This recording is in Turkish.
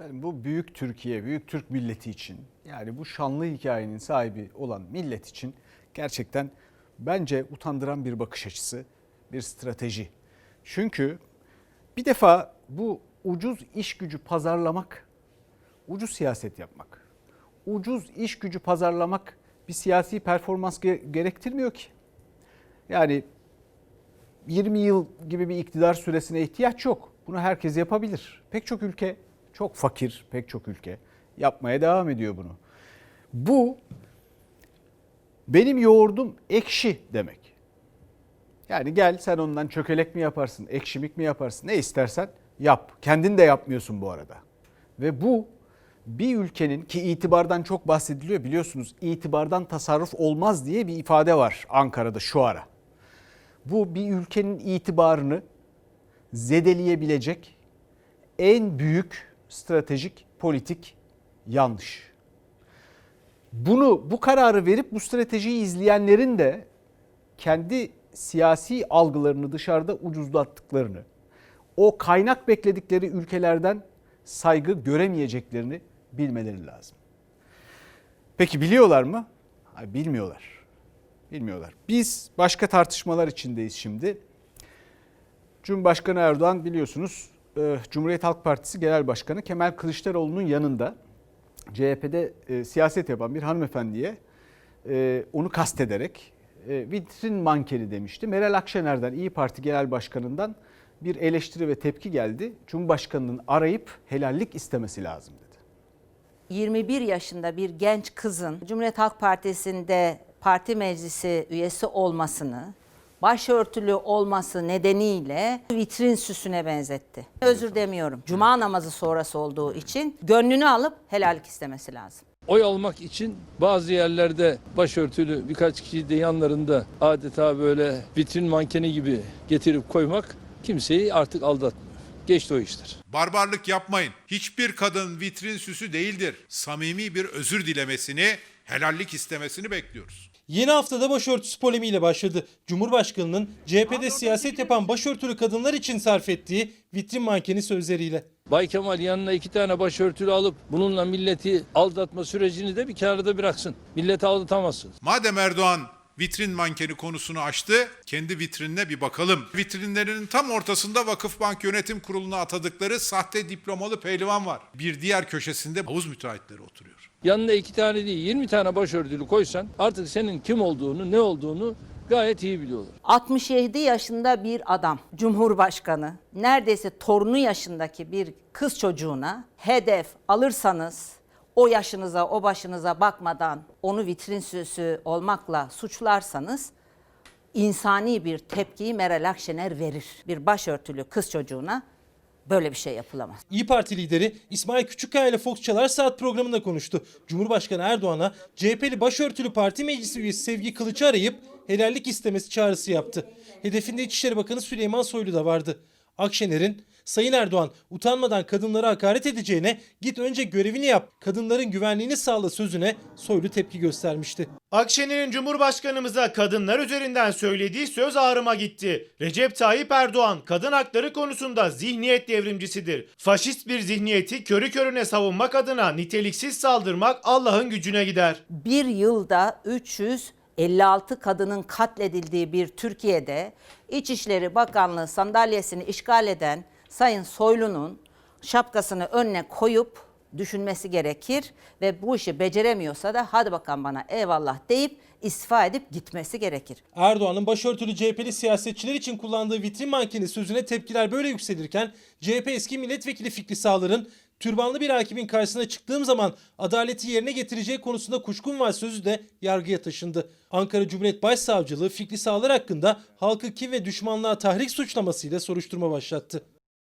Yani bu büyük Türkiye, büyük Türk milleti için yani bu şanlı hikayenin sahibi olan millet için gerçekten bence utandıran bir bakış açısı, bir strateji. Çünkü bir defa bu ucuz iş gücü pazarlamak, ucuz siyaset yapmak. Ucuz iş gücü pazarlamak bir siyasi performans ge- gerektirmiyor ki. Yani 20 yıl gibi bir iktidar süresine ihtiyaç yok. Bunu herkes yapabilir. Pek çok ülke, çok fakir pek çok ülke yapmaya devam ediyor bunu. Bu benim yoğurdum ekşi demek. Yani gel sen ondan çökelek mi yaparsın, ekşimik mi yaparsın ne istersen yap. Kendin de yapmıyorsun bu arada. Ve bu bir ülkenin ki itibardan çok bahsediliyor biliyorsunuz itibardan tasarruf olmaz diye bir ifade var Ankara'da şu ara. Bu bir ülkenin itibarını zedeleyebilecek en büyük stratejik politik yanlış. Bunu bu kararı verip bu stratejiyi izleyenlerin de kendi siyasi algılarını dışarıda ucuzlattıklarını, o kaynak bekledikleri ülkelerden saygı göremeyeceklerini bilmeleri lazım. Peki biliyorlar mı? Hayır, bilmiyorlar. Bilmiyorlar. Biz başka tartışmalar içindeyiz şimdi. Cumhurbaşkanı Erdoğan biliyorsunuz e, Cumhuriyet Halk Partisi Genel Başkanı Kemal Kılıçdaroğlu'nun yanında CHP'de e, siyaset yapan bir hanımefendiye e, onu kastederek e, vitrin mankeni demişti. Meral Akşener'den İyi Parti Genel Başkanı'ndan bir eleştiri ve tepki geldi. Cumhurbaşkanının arayıp helallik istemesi lazım dedi. 21 yaşında bir genç kızın Cumhuriyet Halk Partisi'nde parti meclisi üyesi olmasını, başörtülü olması nedeniyle vitrin süsüne benzetti. Özür demiyorum. Cuma namazı sonrası olduğu için gönlünü alıp helallik istemesi lazım. Oy almak için bazı yerlerde başörtülü birkaç kişi de yanlarında adeta böyle vitrin mankeni gibi getirip koymak kimseyi artık aldatmıyor. Geçti o işler. Barbarlık yapmayın. Hiçbir kadın vitrin süsü değildir. Samimi bir özür dilemesini, helallik istemesini bekliyoruz. Yeni haftada başörtüsü polemiğiyle başladı. Cumhurbaşkanının CHP'de siyaset yapan başörtülü kadınlar için sarf ettiği vitrin mankeni sözleriyle. Bay Kemal yanına iki tane başörtülü alıp bununla milleti aldatma sürecini de bir kenarda bıraksın. Milleti aldatamazsın. Madem Erdoğan vitrin mankeni konusunu açtı, kendi vitrinine bir bakalım. Vitrinlerinin tam ortasında Vakıfbank Yönetim Kurulu'na atadıkları sahte diplomalı pehlivan var. Bir diğer köşesinde havuz müteahhitleri oturuyor. Yanına iki tane değil 20 tane başörtülü koysan artık senin kim olduğunu ne olduğunu gayet iyi biliyorlar. 67 yaşında bir adam, Cumhurbaşkanı, neredeyse torunu yaşındaki bir kız çocuğuna hedef alırsanız o yaşınıza, o başınıza bakmadan onu vitrin süsü olmakla suçlarsanız insani bir tepkiyi Meral Akşener verir. Bir başörtülü kız çocuğuna böyle bir şey yapılamaz. İyi Parti lideri İsmail Küçükkaya ile Fox Çalar Saat programında konuştu. Cumhurbaşkanı Erdoğan'a CHP'li başörtülü parti meclisi üyesi Sevgi Kılıç'ı arayıp helallik istemesi çağrısı yaptı. Hedefinde İçişleri Bakanı Süleyman Soylu da vardı. Akşener'in Sayın Erdoğan utanmadan kadınlara hakaret edeceğine git önce görevini yap, kadınların güvenliğini sağla sözüne Soylu tepki göstermişti. Akşener'in Cumhurbaşkanımıza kadınlar üzerinden söylediği söz ağrıma gitti. Recep Tayyip Erdoğan kadın hakları konusunda zihniyet devrimcisidir. Faşist bir zihniyeti körü körüne savunmak adına niteliksiz saldırmak Allah'ın gücüne gider. bir yılda 356 kadının katledildiği bir Türkiye'de İçişleri Bakanlığı sandalyesini işgal eden Sayın Soylu'nun şapkasını önüne koyup düşünmesi gerekir ve bu işi beceremiyorsa da hadi bakalım bana eyvallah deyip istifa edip gitmesi gerekir. Erdoğan'ın başörtülü CHP'li siyasetçiler için kullandığı vitrin mankeni sözüne tepkiler böyle yükselirken CHP eski milletvekili Fikri Sağlar'ın türbanlı bir hakimin karşısına çıktığım zaman adaleti yerine getireceği konusunda kuşkum var sözü de yargıya taşındı. Ankara Cumhuriyet Başsavcılığı Fikri Sağlar hakkında halkı kin ve düşmanlığa tahrik suçlamasıyla soruşturma başlattı.